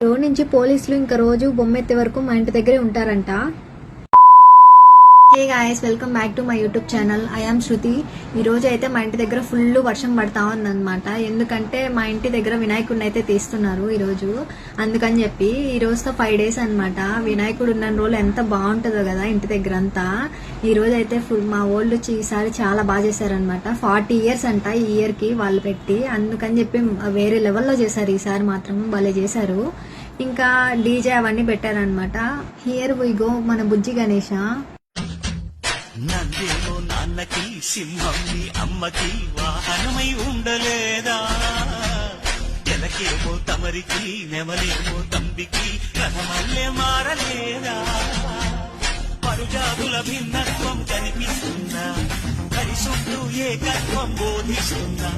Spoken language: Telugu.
రోజు నుంచి పోలీసులు ఇంకా రోజు బొమ్మెత్తే వరకు మా ఇంటి దగ్గరే ఉంటారంట. Hey guys welcome back to my YouTube channel I Shruti ఈ రోజు అయితే మా ఇంటి దగ్గర ఫుల్ వర్షం పడతా ఉందన్నమాట. ఎందుకంటే మా ఇంటి దగ్గర వినాయకుడిని అయితే తీస్తున్నారు ఈరోజు అందుకని చెప్పి ఈ రోజుతో ఫైవ్ డేస్ అనమాట వినాయకుడు ఉన్న రోజులు ఎంత బాగుంటుందో కదా ఇంటి దగ్గర అంతా. ఈ రోజు అయితే ఫుల్ మా ఓల్డ్ వచ్చి ఈసారి చాలా బాగా చేశారనమాట ఫార్టీ ఇయర్స్ అంట ఈ ఇయర్కి వాళ్ళు పెట్టి. అందుకని చెప్పి వేరే లెవెల్లో చేశారు ఈసారి మాత్రం. భలే చేశారు. ఇంకా డీజే అవన్నీ పెట్టారనమాట హియర్ వి గో మన బుజ్జి గణేష. నందేమో నాన్నకి సింహంని అమ్మకి వాహనమై ఉండలేదా? ఎలకేమో తమరికి నెమలేమో తంబికి రథమల్లే మారలేదా? పరుజాతుల భిన్నత్వం కనిపిస్తుందా కలిసుంటూ ఏకత్వం బోధిస్తుందా